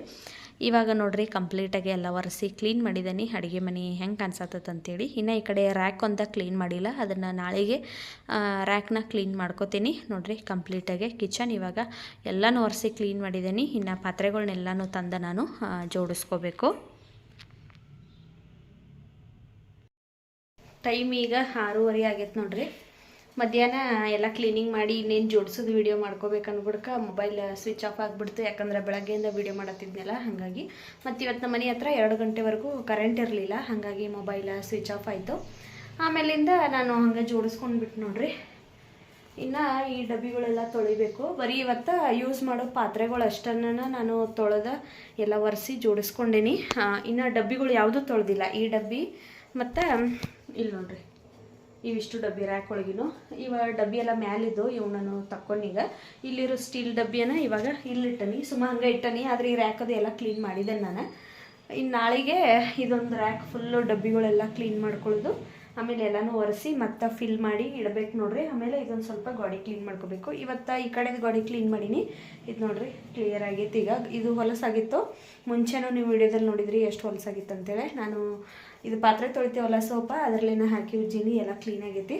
ಇವಾಗ ನೋಡ್ರಿ ಕಂಪ್ಲೀಟಾಗಿ ಎಲ್ಲ ಒರೆಸಿ ಕ್ಲೀನ್ ಮಾಡಿದ್ದೀನಿ ಅಡುಗೆ ಮನೆ ಹೆಂಗೆ ಕಾಣಿಸತ್ತಂತ ಅಂತೇಳಿ. ಇನ್ನು ಈ ಕಡೆ ರ್ಯಾಕ್ ಅಂತ ಕ್ಲೀನ್ ಮಾಡಿಲ್ಲ. ಅದನ್ನು ನಾಳೆಗೆ ರ್ಯಾಕ್ನ ಕ್ಲೀನ್ ಮಾಡ್ಕೋತೀನಿ. ನೋಡ್ರಿ ಕಂಪ್ಲೀಟಾಗಿ ಕಿಚನ್ ಇವಾಗ ಎಲ್ಲನೂ ಒರೆಸಿ ಕ್ಲೀನ್ ಮಾಡಿದ್ದೀನಿ. ಇನ್ನು ಪಾತ್ರೆಗಳನ್ನೆಲ್ಲನೂ ತಂದ ನಾನು ಜೋಡಿಸ್ಕೋಬೇಕು. ಟೈಮ್ ಈಗ ಆರೂವರೆ ಆಗೈತೆ ನೋಡ್ರಿ. ಮಧ್ಯಾಹ್ನ ಎಲ್ಲ ಕ್ಲೀನಿಂಗ್ ಮಾಡಿ ಇನ್ನೇನು ಜೋಡಿಸೋದು ವೀಡಿಯೋ ಮಾಡ್ಕೋಬೇಕು ಮೊಬೈಲ್ ಸ್ವಿಚ್ ಆಫ್ ಆಗಿಬಿಡ್ತು. ಯಾಕಂದರೆ ಬೆಳಗ್ಗೆಯಿಂದ ವೀಡಿಯೋ ಮಾಡತ್ತಿದ್ನಲ್ಲ, ಹಾಗಾಗಿ. ಮತ್ತು ಇವತ್ತು ನಮ್ಮ ಮನೆ ಹತ್ರ ಎರಡು ಗಂಟೆವರೆಗೂ ಕರೆಂಟ್ ಇರಲಿಲ್ಲ, ಹಾಗಾಗಿ ಮೊಬೈಲ್ ಸ್ವಿಚ್ ಆಫ್ ಆಯಿತು. ಆಮೇಲಿಂದ ನಾನು ಹಂಗೆ ಜೋಡಿಸ್ಕೊಂಡು ಬಿಟ್ಟು ನೋಡ್ರಿ. ಇನ್ನು ಈ ಡಬ್ಬಿಗಳೆಲ್ಲ ತೊಳಿಬೇಕು. ಬರೀ ಇವತ್ತು ಯೂಸ್ ಮಾಡೋ ಪಾತ್ರೆಗಳು ಅಷ್ಟನ್ನು ನಾನು ತೊಳೆದ ಎಲ್ಲ ಒರೆಸಿ ಜೋಡಿಸ್ಕೊಂಡೇನಿ. ಇನ್ನು ಡಬ್ಬಿಗಳು ಯಾವುದೂ ತೊಳೆದಿಲ್ಲ. ಈ ಡಬ್ಬಿ ಮತ್ತು ಇಲ್ಲಿ ನೋಡ್ರಿ. ಇವಿಷ್ಟು ಡಬ್ಬಿ ರ್ಯಾಕ್ ಒಳಗಿನು ಇವ ಡಬ್ಬಿ ಎಲ್ಲ ಮ್ಯಾಲಿದ್ದು ಇವು ನಾನು ತಕ್ಕೊಂಡೀಗ. ಇಲ್ಲಿರೋ ಸ್ಟೀಲ್ ಡಬ್ಬಿಯನ್ನ ಇವಾಗ ಇಲ್ಲಿಟ್ಟನಿ. ಸುಮ್ಮ ಹಂಗೆ ಇಟ್ಟನಿ, ಆದರೆ ಈ ರ್ಯಾಕ್ ಅದು ಎಲ್ಲ ಕ್ಲೀನ್ ಮಾಡಿದೆ ನಾನು. ಇನ್ನು ನಾಳೆಗೆ ಇದೊಂದು ರ್ಯಾಕ್ ಫುಲ್ಲು ಡಬ್ಬಿಗಳೆಲ್ಲ ಕ್ಲೀನ್ ಮಾಡ್ಕೊಳ್ಳೋದು. ಆಮೇಲೆ ಎಲ್ಲನೂ ಒರೆಸಿ ಮತ್ತೆ ಫಿಲ್ ಮಾಡಿ ಇಡಬೇಕು ನೋಡ್ರಿ. ಆಮೇಲೆ ಇದೊಂದು ಸ್ವಲ್ಪ ಗಾಡಿ ಕ್ಲೀನ್ ಮಾಡ್ಕೋಬೇಕು. ಇವತ್ತು ಈ ಕಡೆದು ಗಾಡಿ ಕ್ಲೀನ್ ಮಾಡೀನಿ. ಇದು ನೋಡ್ರಿ ಕ್ಲಿಯರ್ ಆಗೈತೆ ಈಗ. ಇದು ಹೊಲಸಾಗಿತ್ತು ಮುಂಚೆನೂ ನೀವು ವಿಡಿಯೋದಲ್ಲಿ ನೋಡಿದ್ರಿ ಎಷ್ಟು ಹೊಲಸಾಗಿತ್ತು ಅಂತೇಳಿ. ನಾನು ಇದು ಪಾತ್ರೆ ತೊಳಿತೀವಲ್ಲ ಸೋಪ, ಅದರಲ್ಲೇನ ಹಾಕಿ ಉಜ್ಜಿನಿ, ಎಲ್ಲ ಕ್ಲೀನ್ ಆಗೈತಿ.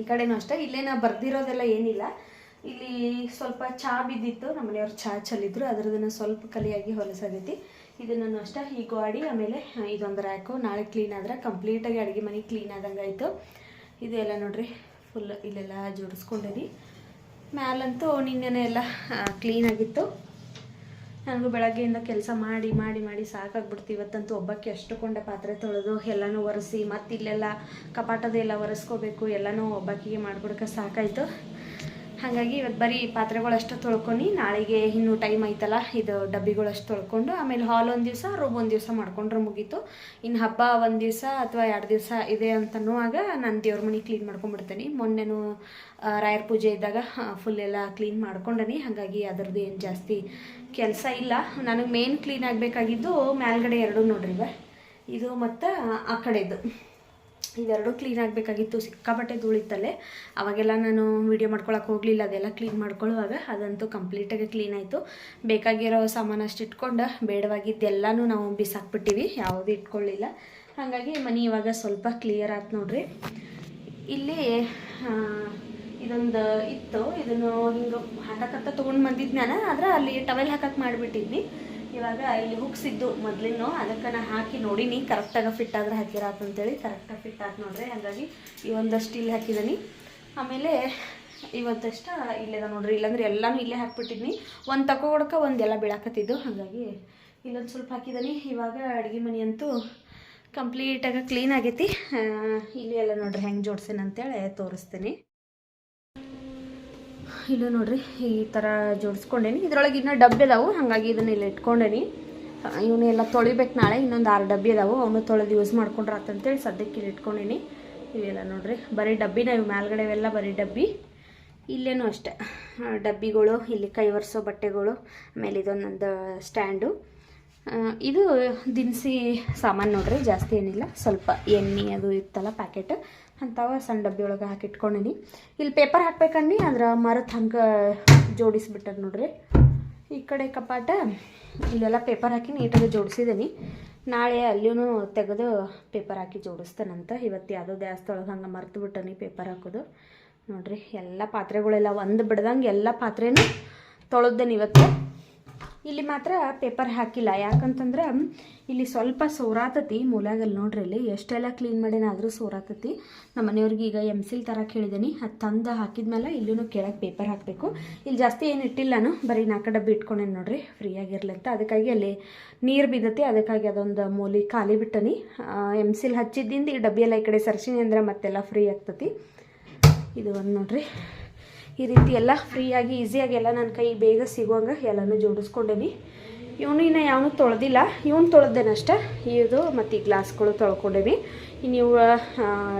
ಈ ಕಡೆನೂ ಅಷ್ಟೇ. ಇಲ್ಲೇನ ಬರ್ದಿರೋದೆಲ್ಲ ಏನಿಲ್ಲ. ಇಲ್ಲಿ ಸ್ವಲ್ಪ ಚಹಾ ಬಿದ್ದಿತ್ತು. ನಮ್ಮ ಮನೆಯವ್ರು ಚಹಾ ಅದರದನ್ನು ಸ್ವಲ್ಪ ಕಲಿಯಾಗಿ ಹೊಲಸಾಗೈತಿ ಇದನ್ನು ಅಷ್ಟೇ ಈ ಆಡಿ ಆಮೇಲೆ ಇದೊಂದು ರ್ಯಾಕು. ನಾಳೆ ಕ್ಲೀನ್ ಆದ್ರೆ ಕಂಪ್ಲೀಟಾಗಿ ಅಡುಗೆ ಮನೆ ಕ್ಲೀನ್ ಆದಂಗೆ ಆಯಿತು. ನೋಡಿರಿ ನೋಡ್ರಿ ಫುಲ್ ಇಲ್ಲೆಲ್ಲ ಜೋಡಿಸ್ಕೊಂಡೇನಿ. ಮ್ಯಾಲಂತೂ ನಿನ್ನೆನೆ ಎಲ್ಲ ಕ್ಲೀನ್ ಆಗಿತ್ತು. ನನಗೂ ಬೆಳಗ್ಗೆಯಿಂದ ಕೆಲಸ ಮಾಡಿ ಮಾಡಿ ಮಾಡಿ ಸಾಕಾಗ್ಬಿಡ್ತು. ಇವತ್ತಂತೂ ಒಬ್ಬಕ್ಕೆ ಅಷ್ಟುಕೊಂಡೆ ಪಾತ್ರೆ ತೊಳೆದು ಎಲ್ಲನೂ ಒರೆಸಿ ಮತ್ತು ಇಲ್ಲೆಲ್ಲ ಕಪಾಟದ ಎಲ್ಲ ಒರೆಸ್ಕೋಬೇಕು, ಎಲ್ಲನೂ ಒಬ್ಬಕ್ಕಿಗೆ ಮಾಡ್ಬಿಡಕ್ಕೆ ಸಾಕಾಯಿತು. ಹಾಗಾಗಿ ಇವತ್ತು ಬರೀ ಪಾತ್ರೆಗಳಷ್ಟು ತೊಳ್ಕೊಂಡು ನಾಳೆಗೆ ಇನ್ನೂ ಟೈಮ್ ಐತಲ್ಲ ಇದು ಡಬ್ಬಿಗಳಷ್ಟು ತೊಳ್ಕೊಂಡು ಆಮೇಲೆ ಹಾಲ್ ಒಂದು ದಿವಸ ರೂಮ್ ಒಂದು ದಿವಸ ಮಾಡ್ಕೊಂಡ್ರೆ ಮುಗೀತು. ಇನ್ನು ಹಬ್ಬ ಒಂದು ದಿವಸ ಅಥವಾ ಎರಡು ದಿವಸ ಇದೆ ಅಂತನೂವಾಗ ನಾನು ದೇವ್ರ ಮನೆ ಕ್ಲೀನ್ ಮಾಡ್ಕೊಂಡ್ಬಿಡ್ತೀನಿ. ಮೊನ್ನೆನೂ ರಾಯರ್ ಪೂಜೆ ಇದ್ದಾಗ ಫುಲ್ ಎಲ್ಲ ಕ್ಲೀನ್ ಮಾಡ್ಕೊಂಡನಿ. ಹಾಗಾಗಿ ಅದರದ್ದು ಏನು ಜಾಸ್ತಿ ಕೆಲಸ ಇಲ್ಲ. ನನಗೆ ಮೇನ್ ಕ್ಲೀನ್ ಆಗಬೇಕಾಗಿದ್ದು ಮೇಲ್ಗಡೆ ಎರಡು ನೋಡ್ರಿ ಇವ. ಇದು ಮತ್ತು, ಆ ಕಡೆದು. ಇವೆರಡು ಕ್ಲೀನ್ ಆಗಬೇಕಾಗಿತ್ತು, ಸಿಕ್ಕಾಪಟ್ಟೆ ಧೂಳಿತ್ತಲ್ಲೇ. ಅವಾಗೆಲ್ಲ ನಾನು ವೀಡಿಯೋ ಮಾಡ್ಕೊಳಕ್ಕೆ ಹೋಗಲಿಲ್ಲ, ಅದೆಲ್ಲ ಕ್ಲೀನ್ ಮಾಡ್ಕೊಳ್ಳುವಾಗ ಅದಂತೂ ಕಂಪ್ಲೀಟಾಗಿ ಕ್ಲೀನ್ ಆಯಿತು. ಬೇಕಾಗಿರೋ ಸಾಮಾನು ಅಷ್ಟು ಇಟ್ಕೊಂಡು ಬೇಡವಾಗಿದ್ದೆಲ್ಲನೂ ನಾವು ಬಿಸಾಕ್ಬಿಟ್ಟಿವಿ, ಯಾವುದೂ ಇಟ್ಕೊಳ್ಳಿಲ್ಲ. ಹಾಗಾಗಿ ಮನೆ ಇವಾಗ ಸ್ವಲ್ಪ ಕ್ಲಿಯರ್ ಆಯ್ತು ನೋಡ್ರಿ. ಇಲ್ಲಿ ಇದೊಂದು ಇತ್ತು, ಇದನ್ನು ಹಿಂಗೆ ಹಾಕಕ್ಕಂತ ತೊಗೊಂಡು ಬಂದಿದ್ದು ನಾನು, ಆದ್ರೆ ಅಲ್ಲಿ ಟವೆಲ್ ಹಾಕಕ್ಕೆ ಮಾಡಿಬಿಟ್ಟಿದ್ನಿ ಇವಾಗ ಇಲ್ಲಿ ಹುಕ್ಸ್ ಇದ್ದು ಮೊದ್ಲಿನ್ನು ಅದಕ್ಕೆ ನಾ ಹಾಕಿ ನೋಡೀನಿ ಕರೆಕ್ಟಾಗಿ ಫಿಟ್ ಆದ್ರೆ ಅಂತ ಅಂತೇಳಿ ಕರೆಕ್ಟಾಗಿ ಫಿಟ್ ಆಯ್ತು ನೋಡ್ರಿ, ಹಾಗಾಗಿ ಈ ಒಂದಷ್ಟು ಇಲ್ಲಿ ಹಾಕಿದ್ದೀನಿ ಆಮೇಲೆ ಇವತ್ತಷ್ಟ ಇಲ್ಲಿದೆ ನೋಡ್ರಿ, ಇಲ್ಲಾಂದ್ರೆ ಎಲ್ಲನೂ ಇಲ್ಲೇ ಹಾಕ್ಬಿಟ್ಟಿದ್ನಿ. ಒಂದು ತಗೊಡ್ಕ ಒಂದೆಲ್ಲ ಬೀಳಾಕತ್ತಿದ್ದು, ಹಾಗಾಗಿ ಇಲ್ಲೊಂದು ಸ್ವಲ್ಪ ಹಾಕಿದ್ದೀನಿ ಇವಾಗ ಅಡುಗೆ ಮನೆ ಅಂತೂ ಕಂಪ್ಲೀಟಾಗಿ ಕ್ಲೀನ್ ಆಗೈತಿ. ಇಲ್ಲಿ ಎಲ್ಲ ನೋಡ್ರಿ, ಹೆಂಗೆ ಜೋಡ್ಸೇನೆ ಅಂತೇಳಿ ತೋರಿಸ್ತೀನಿ. ಇಲ್ಲೂ ನೋಡ್ರಿ, ಈ ಥರ ಜೋಡಿಸ್ಕೊಂಡೇನಿ. ಇದ್ರೊಳಗೆ ಇನ್ನೂ ಡಬ್ಬಿ ಅದಾವು, ಹಾಗಾಗಿ ಇದನ್ನ ಇಲ್ಲಿ ಇಟ್ಕೊಂಡೇನಿ. ಇವನ್ನೆಲ್ಲ ತೊಳಿಬೇಕು ನಾಳೆ, ಇನ್ನೊಂದು ಆರು ಡಬ್ಬಿ ಅದಾವು. ಅವನು ತೊಳೆದು ಯೂಸ್ ಮಾಡ್ಕೊಂಡ್ರೆ ಆತಂತೇಳಿ ಸದ್ಯಕ್ಕೆ ಇಲ್ಲಿ ಇಟ್ಕೊಂಡೇನಿ. ಇವೆಲ್ಲ ನೋಡ್ರಿ, ಬರೀ ಡಬ್ಬಿನ ಇವು ಮೇಲ್ಗಡೆ ಇವೆಲ್ಲ ಬರೀ ಡಬ್ಬಿ. ಇಲ್ಲೇನು ಅಷ್ಟೆ. ಡಬ್ಬಿಗಳು, ಇಲ್ಲಿ ಕೈ ಒರೆಸೋ ಬಟ್ಟೆಗಳು, ಆಮೇಲೆ ಇದೊಂದೊಂದು ಸ್ಟ್ಯಾಂಡು. ಇದು ದಿನಸಿ ಸಾಮಾನು ನೋಡ್ರಿ, ಜಾಸ್ತಿ ಏನಿಲ್ಲ. ಸ್ವಲ್ಪ ಎಣ್ಣೆ ಅದು ಇತ್ತಲ್ಲ, ಪ್ಯಾಕೆಟ್. ಅಂಥವ ಸಣ್ಣ ಡಬ್ಬಿ ಒಳಗೆ ಹಾಕಿ ಇಟ್ಕೊಂಡೀನಿ ಇಲ್ಲಿ ಪೇಪರ್ ಹಾಕ್ಬೇಕಂದು ಅದ್ರ ಮರದ ಹಂಗೆ ಜೋಡಿಸ್ಬಿಟ್ಟದ ನೋಡ್ರಿ. ಈ ಕಡೆ ಕಪಾಟ, ಇಲ್ಲೆಲ್ಲ ಪೇಪರ್ ಹಾಕಿ ನೀಟಾಗಿ ಜೋಡಿಸಿದ್ದೀನಿ ನಾಳೆ ಅಲ್ಲಿಯೂ ತೆಗೆದು ಪೇಪರ್ ಹಾಕಿ ಜೋಡಿಸ್ತಾನಂತ. ಇವತ್ತು ಯಾವುದೋ ದ್ಯಾಸ್ದೊಳಗೆ ಹಂಗೆ ಮರ್ತು ಬಿಟ್ಟನಿ ಪೇಪರ್ ಹಾಕೋದು. ನೋಡ್ರಿ, ಎಲ್ಲ ಪಾತ್ರೆಗಳೆಲ್ಲ ಒಂದು ಬಿಡ್ದಂಗೆ ಎಲ್ಲ ಪಾತ್ರೆನೂ ತೊಳೆದೇನೆ ಇವತ್ತು ಇಲ್ಲಿ ಮಾತ್ರ ಪೇಪರ್ ಹಾಕಿಲ್ಲ. ಯಾಕಂತಂದ್ರೆ ಇಲ್ಲಿ ಸ್ವಲ್ಪ ಸೋರಾತತಿ ಮೂಲಾಗಲ್ಲಿ ನೋಡ್ರಿ ಇಲ್ಲಿ. ಎಷ್ಟೆಲ್ಲ ಕ್ಲೀನ್ ಮಾಡೇನ ಆದರೂ ಸೋರಾತತಿ. ನಮ್ಮ ಮನೆಯವ್ರಿಗೆ ಈಗ ಎಂ ಸಿಲ್ ಥರ ಕೇಳಿದ್ದೀನಿ ಅದು ತಂದು ಹಾಕಿದ್ಮೇಲೆ ಇಲ್ಲೂ ಕೆಳಗೆ ಪೇಪರ್ ಹಾಕಬೇಕು. ಇಲ್ಲಿ ಜಾಸ್ತಿ ಏನು ಇಟ್ಟಿಲ್ಲನು ಬರೀ ನಾಲ್ಕು ಡಬ್ಬಿ ಇಟ್ಕೊಂಡೇನು ನೋಡ್ರಿ. ಫ್ರೀ ಆಗಿರ್ಲಿ ಅಂತ. ಅದಕ್ಕಾಗಿ ಅಲ್ಲಿ ನೀರು ಬಿದ್ದತಿ. ಅದಕ್ಕಾಗಿ ಅದೊಂದು ಮೂಲಿ ಖಾಲಿ ಬಿಟ್ಟನಿ. ಎಂ ಸಿಲ್ ಹಚ್ಚಿದ್ದಿಂದ ಈ ಡಬ್ಬಿಯೆಲ್ಲ ಈ ಕಡೆ ಸರ್ಸಿನಿ ಅಂದ್ರೆ ಮತ್ತೆಲ್ಲ ಫ್ರೀ ಆಗ್ತತಿ. ಇದು ಒಂದು ನೋಡ್ರಿ. ಈ ರೀತಿ ಎಲ್ಲ ಫ್ರೀಯಾಗಿ ಈಸಿಯಾಗಿ ಎಲ್ಲ ನನ್ನ ಕೈ ಬೇಗ ಸಿಗುವಂಗೆ ಎಲ್ಲನೂ ಜೋಡಿಸ್ಕೊಂಡೇನಿ. ಇವನು ಇನ್ನು ಯಾವನು ತೊಳೆದಿಲ್ಲ. ಇವನು ತೊಳೆದೇನಷ್ಟೆ ಇದು ಮತ್ತು ಈ ಗ್ಲಾಸ್ಗಳು ತೊಳ್ಕೊಂಡೇನಿ. ಇನ್ನು ಇವು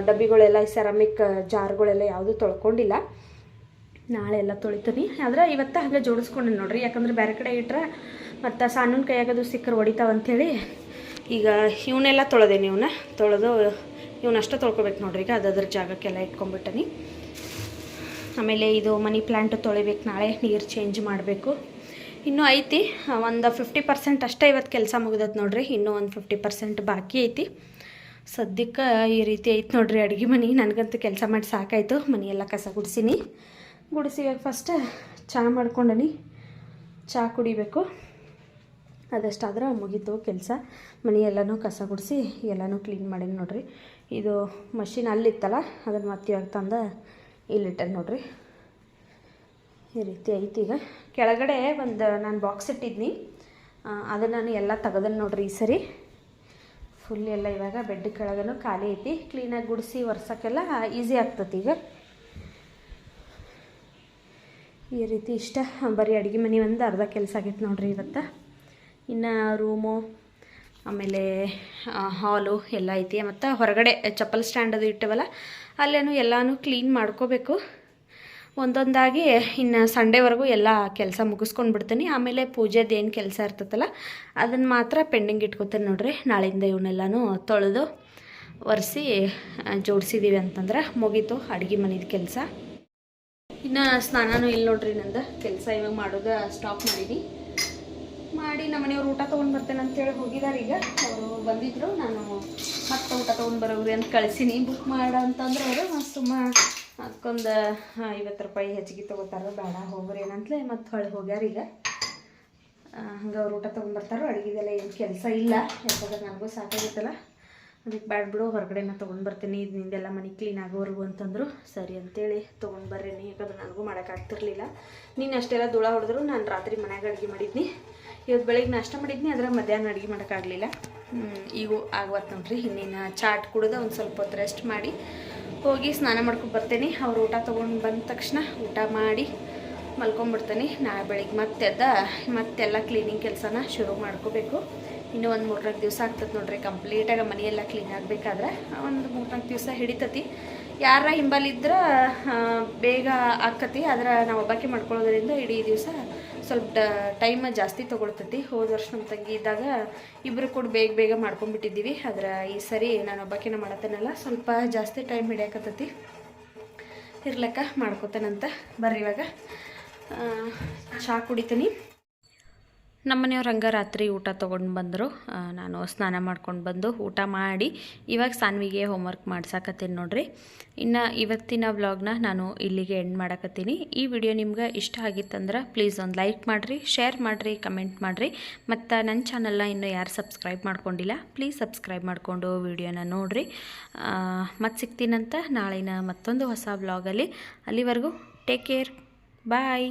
ಡಬ್ಬಿಗಳೆಲ್ಲ ಈ ಸೆರಾಮಿಕ್ ಜಾರ್ಗಳೆಲ್ಲ ಯಾವುದೂ ತೊಳ್ಕೊಂಡಿಲ್ಲ. ನಾಳೆ ಎಲ್ಲ ತೊಳಿತೀನಿ. ಆದ್ರೆ ಇವತ್ತು ಹಾಗೆ ಜೋಡಿಸ್ಕೊಂಡೆ ನೋಡ್ರಿ. ಯಾಕಂದ್ರೆ ಬೇರೆ ಕಡೆ ಇಟ್ಟರೆ ಮತ್ತು ಸಣ್ಣನ ಕೈಯಾಗದು ಸಿಕ್ಕರು ಹೊಡಿತಾವ ಅಂಥೇಳಿ ಈಗ ಇವನ್ನೆಲ್ಲ ತೊಳೆದೇನಿ ಇವನ್ನ. ತೊಳೆದು ಇವನಷ್ಟೇ ತೊಳ್ಕೊಬೇಕು ನೋಡ್ರಿ. ಈಗ ಅದ್ರ ಜಾಗಕ್ಕೆಲ್ಲ ಇಟ್ಕೊಂಡ್ಬಿಟ್ಟನಿ. ಆಮೇಲೆ ಇದು ಮನಿ ಪ್ಲ್ಯಾಂಟು ತೊಳಿಬೇಕು, ನಾಳೆ ನೀರು ಚೇಂಜ್ ಮಾಡಬೇಕು. ಇನ್ನೂ ಐತಿ ಒಂದು ಫಿಫ್ಟಿ ಪರ್ಸೆಂಟ್ ಅಷ್ಟೇ ಇವತ್ತು ಕೆಲಸ ಮುಗಿದತ್ ನೋಡ್ರಿ, ಇನ್ನೂ ಒಂದು ಫಿಫ್ಟಿ ಪರ್ಸೆಂಟ್ ಬಾಕಿ ಐತಿ. ಸದ್ಯಕ್ಕೆ ಈ ರೀತಿ ಐತಿ ನೋಡ್ರಿ ಅಡುಗೆ ಮನೆ, ನನಗಂತೂ ಕೆಲಸ ಮಾಡಿ ಸಾಕಾಯಿತು ಮನೆಯೆಲ್ಲ ಕಸ ಗುಡಿಸೀನಿ. ಗುಡಿಸಿ ಫಸ್ಟ್ ಚಹಾ ಮಾಡ್ಕೊಂಡನಿ ಚಹಾ ಕುಡಿಬೇಕು. ಅದಷ್ಟಾದ್ರೆ ಮುಗೀತು ಕೆಲಸ ಮನೆಯೆಲ್ಲನೂ ಕಸ ಗುಡಿಸಿ ಎಲ್ಲನೂ ಕ್ಲೀನ್ ಮಾಡೀನಿ ನೋಡ್ರಿ. ಇದು ಮಷಿನ್ ಅಲ್ಲಿತ್ತಲ್ಲ, ಅದನ್ನು ಮತ್ತೆ ಇವಾಗ ತಂದು ಇಲ್ಲಿಟ್ಟೆ ನೋಡ್ರಿ. ಈ ರೀತಿ ಐತಿ ಈಗ. ಕೆಳಗಡೆ ಒಂದು, ನಾನು ಬಾಕ್ಸ್ ಇಟ್ಟಿದ್ನಿ. ಅದನ್ನು ನಾನು ಎಲ್ಲ ತೆಗೆದನ್ನು ನೋಡ್ರಿ ಈ ಸರಿ. ಫುಲ್ ಎಲ್ಲ ಇವಾಗ ಬೆಡ್ ಕೆಳಗನು ಖಾಲಿ ಐತಿ. ಕ್ಲೀನಾಗಿ ಗುಡಿಸಿ ಒರ್ಸೋಕ್ಕೆಲ್ಲ ಈಸಿ ಆಗ್ತತಿ ಈಗ. ಈ ರೀತಿ ಇಷ್ಟ. ಬರೀ ಅಡುಗೆ ಮನೆ ಒಂದು ಅರ್ಧ ಕೆಲಸ ಆಗೈತೆ ನೋಡ್ರಿ ಇವತ್ತು. ಇನ್ನು ರೂಮು ಆಮೇಲೆ ಹಾಲು ಎಲ್ಲ ಐತಿ. ಮತ್ತು ಹೊರಗಡೆ ಚಪ್ಪಲ್ ಸ್ಟ್ಯಾಂಡ್ ಅದು ಇಟ್ಟವಲ್ಲ ಅಲ್ಲೇನು ಎಲ್ಲನೂ ಕ್ಲೀನ್ ಮಾಡ್ಕೋಬೇಕು. ಒಂದೊಂದಾಗಿ ಇನ್ನು ಸಂಡೇವರೆಗೂ ಎಲ್ಲ ಕೆಲಸ ಮುಗಿಸ್ಕೊಂಡು ಬಿಡ್ತೀನಿ. ಆಮೇಲೆ ಪೂಜೆದು ಏನು ಕೆಲಸ ಇರ್ತೈತಲ್ಲ ಅದನ್ನು ಮಾತ್ರ ಪೆಂಡಿಂಗ್ ಇಟ್ಕೊತೇನೆ ನೋಡ್ರಿ. ನಾಳಿಂದ ಇವನ್ನೆಲ್ಲನೂ ತೊಳೆದು ಒರೆಸಿ ಜೋಡಿಸಿದ್ದೀವಿ ಅಂತಂದ್ರೆ ಮುಗೀತು ಅಡುಗೆ ಮನೇದು ಕೆಲಸ. ಇನ್ನು ಸ್ನಾನನೂ ಇಲ್ಲ ನೋಡ್ರಿ ನಂದು. ಕೆಲಸ ಇವಾಗ ಮಾಡೋದು ಸ್ಟಾಪ್ ಮಾಡೀನಿ ಮಾಡಿ ನಮ್ಮ ಮನೆಯವ್ರು ಊಟ ತೊಗೊಂಡು ಬರ್ತೇನೆ ಅಂತೇಳಿ ಹೋಗಿದ್ದಾರೆ ಈಗ. ಅವರು ಬಂದಿದ್ರು, ನಾನು ಮತ್ತೆ ಊಟ ತೊಗೊಂಡು ಬರೋಗ್ರಿ ಅಂತ ಕಳಿಸೀನಿ. ಬುಕ್ ಮಾಡ ಅಂತಂದ್ರೆ ಅವರು ಸುಮ್ಮ ಅದಕ್ಕೊಂದು ಐವತ್ತು ರೂಪಾಯಿ ಹೆಚ್ಚಿಗೆ ತೊಗೋತಾರೋ ಬೇಡ, ಹೋಗ್ರಿ ಏನಂತಲೇ ಮತ್ತೆ ಹೊಳೆ ಹೋಗ್ಯಾರ ಈಗ. ಹಂಗೆ ಅವ್ರು ಊಟ ತೊಗೊಂಡ್ಬರ್ತಾರೋ ಅಡುಗೆದೆಲ್ಲ ಏನು ಕೆಲಸ ಇಲ್ಲ. ಯಾಕಂದ್ರೆ ನನಗೂ ಸಾಕಾಗಿತ್ತಲ್ಲ. ಅದಕ್ಕೆ ಬ್ಯಾಡ್ ಬಿಡು, ಹೊರಗಡೆನ ತೊಗೊಂಡು ಬರ್ತೀನಿ, ಇದು ನಿಂದೆಲ್ಲ ಮನೆ ಕ್ಲೀನ್ ಆಗೋವರೆಗೂ ಅಂತಂದರು, ಸರಿ ಅಂತೇಳಿ ತೊಗೊಂಡು ಬರ್ರೇನಿ ಯಾಕಂದ್ರೆ ನನಗೂ ಮಾಡೋಕ್ಕಾಗ್ತಿರ್ಲಿಲ್ಲ ನೀನು ಅಷ್ಟೆಲ್ಲ ಧೂಳ ಹೊಡೆದ್ರು ನಾನು ರಾತ್ರಿ ಮನ್ಯಾಗ ಅಡುಗೆ ಮಾಡಿದ್ನಿ. ಇವತ್ತು ಬೆಳಗ್ಗೆ ನಾಷ್ಟ ಮಾಡಿದ್ನಿ ಅದ್ರ ಮಧ್ಯಾಹ್ನ ಅಡುಗೆ ಮಾಡೋಕ್ಕಾಗಲಿಲ್ಲ ಈಗ ಆಗವತ್ತು ನೋಡ್ರಿ ಇನ್ನೇನು ಚಾಟ್ ಕುಡ್ದು ಒಂದು ಸ್ವಲ್ಪ ಹೊತ್ತು ರೆಸ್ಟ್ ಮಾಡಿ ಹೋಗಿ ಸ್ನಾನ ಮಾಡ್ಕೊಂಡು ಬರ್ತೇನೆ. ಅವ್ರು ಊಟ ತೊಗೊಂಡು ಬಂದ ತಕ್ಷಣ ಊಟ ಮಾಡಿ ಮಲ್ಕೊಂಡ್ಬಿಡ್ತೇನೆ. ನಾಳೆ ಬೆಳಿಗ್ಗೆ ಮತ್ತೆ ಎದ್ದ ಮತ್ತೆಲ್ಲ ಕ್ಲೀನಿಂಗ್ ಕೆಲಸನ ಶುರು ಮಾಡ್ಕೋಬೇಕು. ಇನ್ನೂ ಒಂದು ಮೂರ್ನಾಲ್ಕು ದಿವಸ ಆಗ್ತದೆ ನೋಡ್ರಿ ಕಂಪ್ಲೀಟಾಗಿ ಮನೆಯೆಲ್ಲ ಕ್ಲೀನ್ ಆಗಬೇಕಾದ್ರೆ ಒಂದು ಮೂರ್ನಾಲ್ಕು ದಿವಸ ಹಿಡಿತತಿ. ಯಾರ ಹಿಂಬಲಿದ್ರೆ ಬೇಗ ಆಕತಿ ಆದ್ರೆ ನಾವು ಒಬ್ಬಾಕಿ ಮಾಡ್ಕೊಳ್ಳೋದ್ರಿಂದ ಇಡೀ ದಿವಸ ಸ್ವಲ್ಪ ಟೈಮ್ ಜಾಸ್ತಿ ತೊಗೊಳ್ತತಿ. ಹೋದ ವರ್ಷ ನಮ್ಮ ತಂಗಿ ಇದ್ದಾಗ ಇಬ್ಬರು ಕೂಡ ಬೇಗ ಬೇಗ ಮಾಡ್ಕೊಂಡ್ಬಿಟ್ಟಿದ್ದೀವಿ. ಆದ್ರೆ ಈ ಸರಿ ನಾನು ಒಬ್ಬಾಕಿನ ಮಾಡತ್ತೇನಲ್ಲ, ಸ್ವಲ್ಪ ಜಾಸ್ತಿ ಟೈಮ್ ಹಿಡಿಯಾಕತ್ತತಿ. ಇರ್ಲಕ್ಕ ಮಾಡ್ಕೊತಾನಂತ. ಬರ್ರಿ ಇವಾಗ. ಚಹಾ ಕುಡಿತೀನಿ. ನಮ್ಮ ಮನೆಯವ್ರು ಹಂಗೆ ರಾತ್ರಿ ಊಟ ತೊಗೊಂಡು ಬಂದರು. ನಾನು ಸ್ನಾನ ಮಾಡ್ಕೊಂಡು ಬಂದು ಊಟ ಮಾಡಿ ಇವಾಗ ಸಾನ್ವಿಗೆ ಹೋಮ್ವರ್ಕ್ ಮಾಡ್ಸಕತ್ತೀನಿ ನೋಡ್ರಿ. ಇನ್ನು ಇವತ್ತಿನ ವ್ಲಾಗ್ನ ನಾನು ಇಲ್ಲಿಗೆ ಎಂಡ್ ಮಾಡಕತ್ತೀನಿ. ಈ ವಿಡಿಯೋ ನಿಮ್ಗೆ ಇಷ್ಟ ಆಗಿತ್ತಂದ್ರೆ ಪ್ಲೀಸ್ ಒಂದು ಲೈಕ್ ಮಾಡಿರಿ ಶೇರ್ ಮಾಡಿರಿ ಕಮೆಂಟ್ ಮಾಡಿರಿ. ಮತ್ತು ನನ್ನ ಚಾನಲ್ನ ಇನ್ನೂ ಯಾರು ಸಬ್ಸ್ಕ್ರೈಬ್ ಮಾಡ್ಕೊಂಡಿಲ್ಲ ಪ್ಲೀಸ್ ಸಬ್ಸ್ಕ್ರೈಬ್ ಮಾಡಿಕೊಂಡು ವಿಡಿಯೋನ ನೋಡಿರಿ. ಮತ್ತು ಸಿಗ್ತೀನಂತ ನಾಳಿನ ಮತ್ತೊಂದು ಹೊಸ ವ್ಲಾಗಲ್ಲಿ ಅಲ್ಲಿವರೆಗೂ ಟೇಕ್ ಕೇರ್ ಬಾಯ್